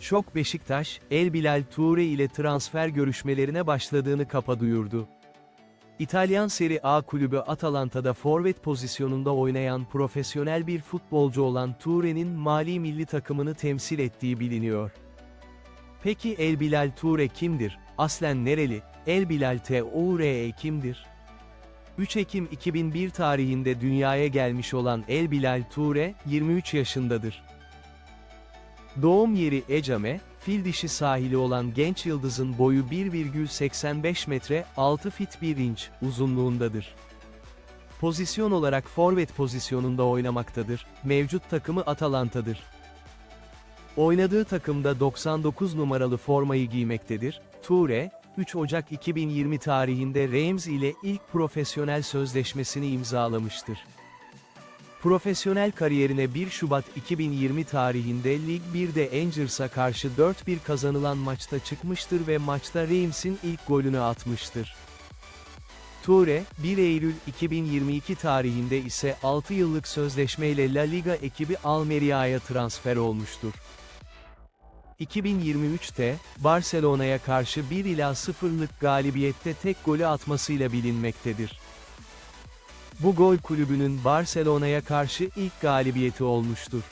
Şok Beşiktaş, El Bilal Toure ile transfer görüşmelerine başladığını kapa duyurdu. İtalyan Serie A kulübü Atalanta'da forvet pozisyonunda oynayan profesyonel bir futbolcu olan Toure'nin Mali milli takımını temsil ettiği biliniyor. Peki El Bilal Toure kimdir? Aslen nereli? El Bilal Toure kimdir? 3 Ekim 2001 tarihinde dünyaya gelmiş olan El Bilal Toure, 23 yaşındadır. Doğum yeri Ecame, fil dişi sahili olan genç yıldızın boyu 1,85 metre, 6 fit 1 inç, uzunluğundadır. Pozisyon olarak forvet pozisyonunda oynamaktadır, mevcut takımı Atalanta'dır. Oynadığı takımda 99 numaralı formayı giymektedir, Toure, 3 Ocak 2020 tarihinde Reims ile ilk profesyonel sözleşmesini imzalamıştır. Profesyonel kariyerine 1 Şubat 2020 tarihinde Lig 1'de Angers'a karşı 4-1 kazanılan maçta çıkmıştır ve maçta Reims'in ilk golünü atmıştır. Toure, 1 Eylül 2022 tarihinde ise 6 yıllık sözleşmeyle La Liga ekibi Almeria'ya transfer olmuştur. 2023'te, Barcelona'ya karşı 1 ila 0'lık galibiyette tek golü atmasıyla bilinmektedir. Bu gol kulübünün Barcelona'ya karşı ilk galibiyeti olmuştur.